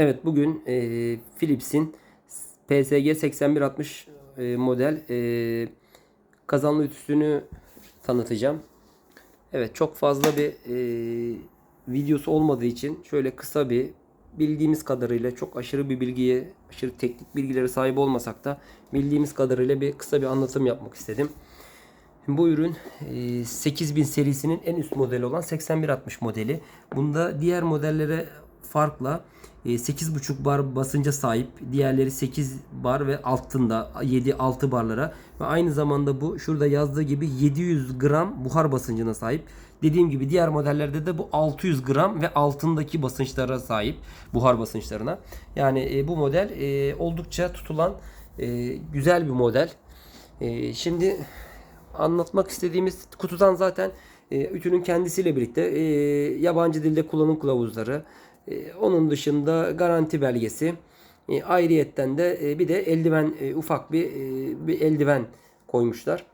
Evet bugün e, Philips'in PSG 8160 e, model e, kazanlı ütüsünü tanıtacağım. Evet çok fazla bir e, videosu olmadığı için şöyle kısa bir bildiğimiz kadarıyla çok aşırı bir bilgiye, aşırı teknik bilgilere sahip olmasak da bildiğimiz kadarıyla bir kısa bir anlatım yapmak istedim. Bu ürün e, 8000 serisinin en üst modeli olan 8160 modeli. Bunda diğer modellere farkla e, 8.5 bar basınca sahip. Diğerleri 8 bar ve altında 7-6 barlara. Ve aynı zamanda bu şurada yazdığı gibi 700 gram buhar basıncına sahip. Dediğim gibi diğer modellerde de bu 600 gram ve altındaki basınçlara sahip. Buhar basınçlarına. Yani e, bu model e, oldukça tutulan e, güzel bir model. Şimdi anlatmak istediğimiz kutudan zaten ütünün kendisiyle birlikte yabancı dilde kullanım kılavuzları, onun dışında garanti belgesi, e, ayrıyetten de e, bir de eldiven e, ufak bir e, bir eldiven koymuşlar.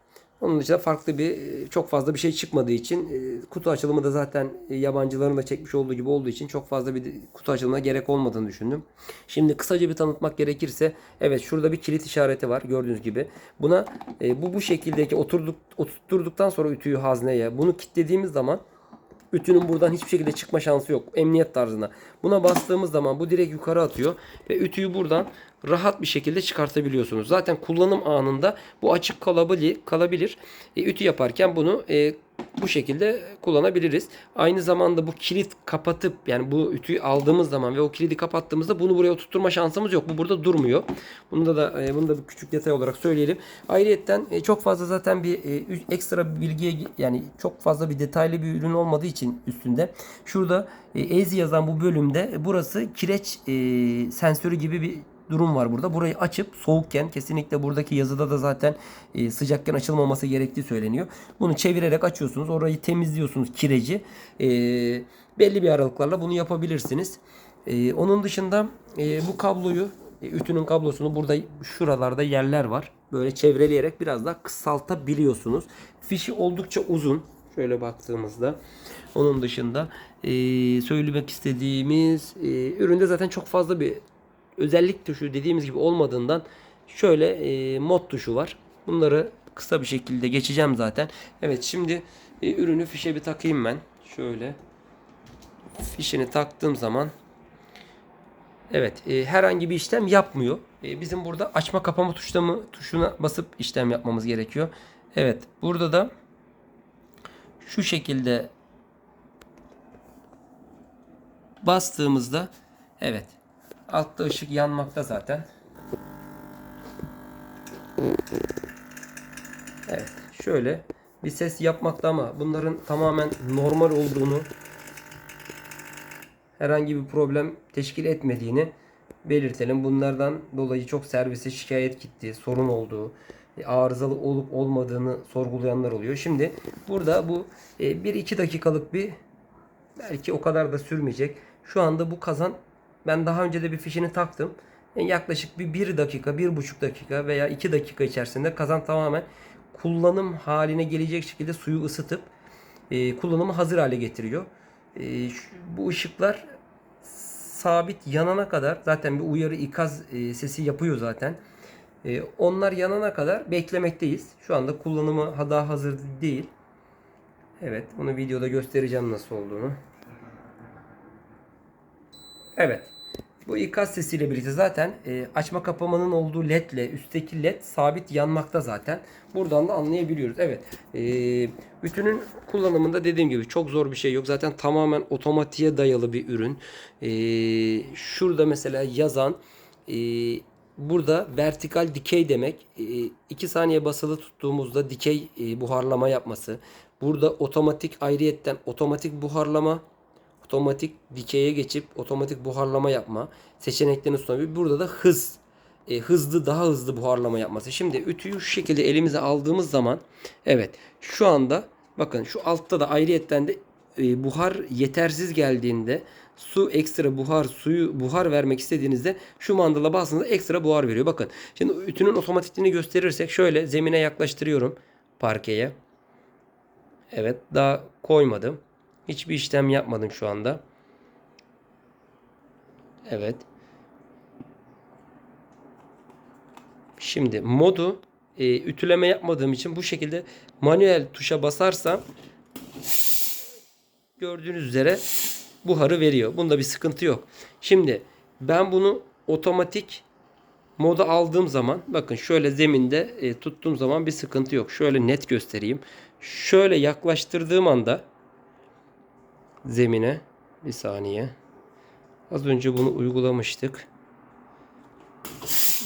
Onun dışında farklı bir e, çok fazla bir şey çıkmadığı için e, kutu açılımı da zaten e, yabancıların da çekmiş olduğu gibi olduğu için çok fazla bir kutu açılımına gerek olmadığını düşündüm. Şimdi kısaca bir tanıtmak gerekirse evet şurada bir kilit işareti var gördüğünüz gibi. Buna e, bu bu şekildeki oturduk oturtturduktan sonra ütüyü hazneye bunu kilitlediğimiz zaman Ütünün buradan hiçbir şekilde çıkma şansı yok. Emniyet tarzına. Buna bastığımız zaman bu direkt yukarı atıyor ve ütüyü buradan rahat bir şekilde çıkartabiliyorsunuz. Zaten kullanım anında bu açık kalabilir. kalabilir. E, ütü yaparken bunu e, bu şekilde kullanabiliriz. Aynı zamanda bu kilit kapatıp yani bu ütüyü aldığımız zaman ve o kilidi kapattığımızda bunu buraya oturtturma şansımız yok. Bu burada durmuyor. Bunda da e, bunu da bir küçük detay olarak söyleyelim. Ayrıyetten e, çok fazla zaten bir e, ekstra bir bilgiye yani çok fazla bir detaylı bir ürün olmadığı için üstünde şurada e, Ezi yazan bu bölümde burası kireç e, sensörü gibi bir durum var burada. Burayı açıp soğukken kesinlikle buradaki yazıda da zaten e, sıcakken açılmaması gerektiği söyleniyor. Bunu çevirerek açıyorsunuz. Orayı temizliyorsunuz kireci. E, belli bir aralıklarla bunu yapabilirsiniz. E, onun dışında e, bu kabloyu e, ütünün kablosunu burada şuralarda yerler var. Böyle çevreleyerek biraz daha kısaltabiliyorsunuz. Fişi oldukça uzun. Şöyle baktığımızda. Onun dışında e, söylemek istediğimiz e, üründe zaten çok fazla bir özellik tuşu dediğimiz gibi olmadığından şöyle e, mod tuşu var. Bunları kısa bir şekilde geçeceğim zaten. Evet şimdi e, ürünü fişe bir takayım ben. Şöyle fişini taktığım zaman Evet e, herhangi bir işlem yapmıyor. E, bizim burada açma kapama tuşlama tuşuna basıp işlem yapmamız gerekiyor. Evet burada da şu şekilde bastığımızda evet Altta ışık yanmakta zaten. Evet. Şöyle bir ses yapmakta ama bunların tamamen normal olduğunu herhangi bir problem teşkil etmediğini belirtelim. Bunlardan dolayı çok servise şikayet gitti, sorun olduğu, arızalı olup olmadığını sorgulayanlar oluyor. Şimdi burada bu 1-2 dakikalık bir belki o kadar da sürmeyecek. Şu anda bu kazan ben daha önce de bir fişini taktım. Yani yaklaşık bir 1 dakika, 1,5 dakika veya 2 dakika içerisinde kazan tamamen kullanım haline gelecek şekilde suyu ısıtıp e, kullanımı hazır hale getiriyor. E, şu, bu ışıklar sabit yanana kadar zaten bir uyarı ikaz e, sesi yapıyor zaten. E, onlar yanana kadar beklemekteyiz. Şu anda kullanımı daha hazır değil. Evet, bunu videoda göstereceğim nasıl olduğunu. Evet. Bu ikaz sesiyle birlikte zaten e, açma kapamanın olduğu ledle üstteki led sabit yanmakta zaten. Buradan da anlayabiliyoruz. Evet. E, bütünün kullanımında dediğim gibi çok zor bir şey yok. Zaten tamamen otomatiğe dayalı bir ürün. E, şurada mesela yazan e, burada vertikal dikey demek. 2 e, saniye basılı tuttuğumuzda dikey e, buharlama yapması. Burada otomatik ayrıyetten otomatik buharlama otomatik dikeye geçip otomatik buharlama yapma seçeneklerini sunabilir. Burada da hız e, hızlı daha hızlı buharlama yapması. Şimdi ütüyü şu şekilde elimize aldığımız zaman evet şu anda bakın şu altta da ayrıyetten de e, buhar yetersiz geldiğinde su ekstra buhar suyu buhar vermek istediğinizde şu mandala bastığınızda ekstra buhar veriyor. Bakın şimdi ütünün otomatikliğini gösterirsek şöyle zemine yaklaştırıyorum parkeye. Evet daha koymadım. Hiçbir işlem yapmadım şu anda. Evet. Şimdi modu e, ütüleme yapmadığım için bu şekilde manuel tuşa basarsam gördüğünüz üzere buharı veriyor. Bunda bir sıkıntı yok. Şimdi ben bunu otomatik moda aldığım zaman bakın şöyle zeminde e, tuttuğum zaman bir sıkıntı yok. Şöyle net göstereyim. Şöyle yaklaştırdığım anda zemine bir saniye. Az önce bunu uygulamıştık.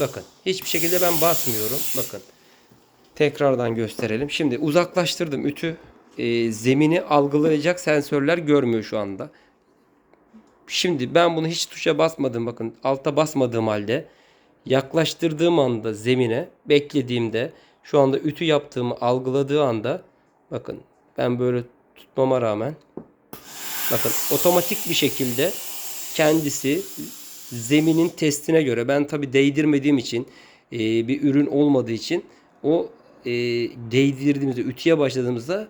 Bakın hiçbir şekilde ben basmıyorum. Bakın tekrardan gösterelim. Şimdi uzaklaştırdım ütü e, zemini algılayacak sensörler görmüyor şu anda. Şimdi ben bunu hiç tuşa basmadım bakın alta basmadığım halde yaklaştırdığım anda zemine beklediğimde şu anda ütü yaptığımı algıladığı anda bakın ben böyle tutmama rağmen bakın otomatik bir şekilde kendisi zeminin testine göre ben tabi değdirmediğim için e, bir ürün olmadığı için o e, değdirdiğimizde ütüye başladığımızda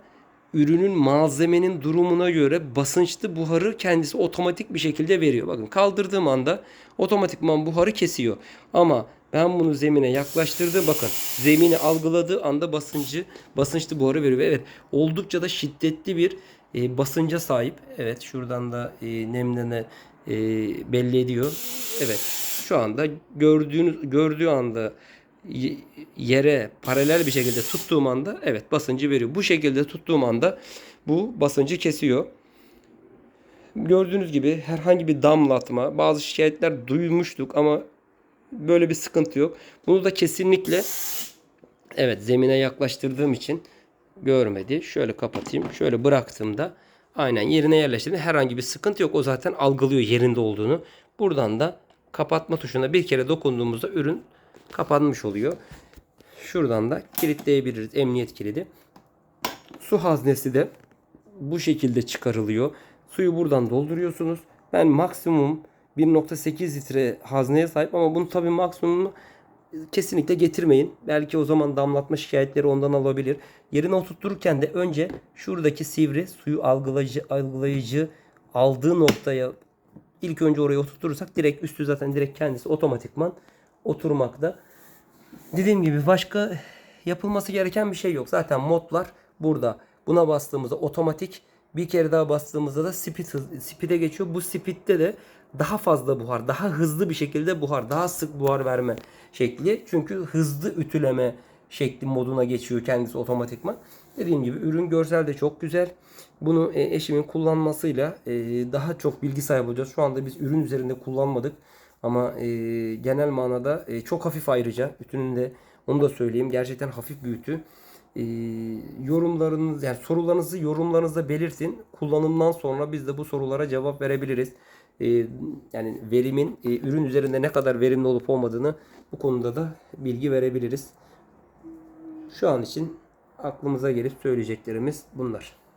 ürünün malzemenin durumuna göre basınçlı buharı kendisi otomatik bir şekilde veriyor. Bakın kaldırdığım anda otomatikman buharı kesiyor. Ama ben bunu zemine yaklaştırdığım bakın zemini algıladığı anda basıncı basınçlı buharı veriyor. Evet oldukça da şiddetli bir e, basınca sahip. Evet şuradan da e, nemlene e, belli ediyor. Evet şu anda gördüğünüz gördüğü anda yere paralel bir şekilde tuttuğum anda evet basıncı veriyor. Bu şekilde tuttuğum anda bu basıncı kesiyor. Gördüğünüz gibi herhangi bir damlatma, bazı şikayetler duymuştuk ama böyle bir sıkıntı yok. Bunu da kesinlikle evet zemine yaklaştırdığım için görmedi. Şöyle kapatayım. Şöyle bıraktığımda aynen yerine yerleştirdim. Herhangi bir sıkıntı yok. O zaten algılıyor yerinde olduğunu. Buradan da kapatma tuşuna bir kere dokunduğumuzda ürün kapanmış oluyor. Şuradan da kilitleyebiliriz. Emniyet kilidi. Su haznesi de bu şekilde çıkarılıyor. Suyu buradan dolduruyorsunuz. Ben maksimum 1.8 litre hazneye sahip ama bunu tabii maksimumunu kesinlikle getirmeyin. Belki o zaman damlatma şikayetleri ondan alabilir. Yerine oturttururken de önce şuradaki sivri suyu algılayıcı, algılayıcı aldığı noktaya ilk önce oraya oturturursak direkt üstü zaten direkt kendisi otomatikman oturmakta. Dediğim gibi başka yapılması gereken bir şey yok. Zaten modlar burada. Buna bastığımızda otomatik bir kere daha bastığımızda da speed, speed'e geçiyor. Bu speed'de de daha fazla buhar, daha hızlı bir şekilde buhar, daha sık buhar verme şekli. Çünkü hızlı ütüleme şekli moduna geçiyor kendisi otomatikman. Dediğim gibi ürün görsel de çok güzel. Bunu e, eşimin kullanmasıyla e, daha çok bilgi sahibi olacağız. Şu anda biz ürün üzerinde kullanmadık. Ama e, genel manada çok hafif ayrıca. Ütünün de onu da söyleyeyim. Gerçekten hafif bir ütü. E, yorumlarınız yani sorularınızı yorumlarınızda belirtin. Kullanımdan sonra biz de bu sorulara cevap verebiliriz. E, yani verimin e, ürün üzerinde ne kadar verimli olup olmadığını bu konuda da bilgi verebiliriz. Şu an için aklımıza gelip söyleyeceklerimiz bunlar.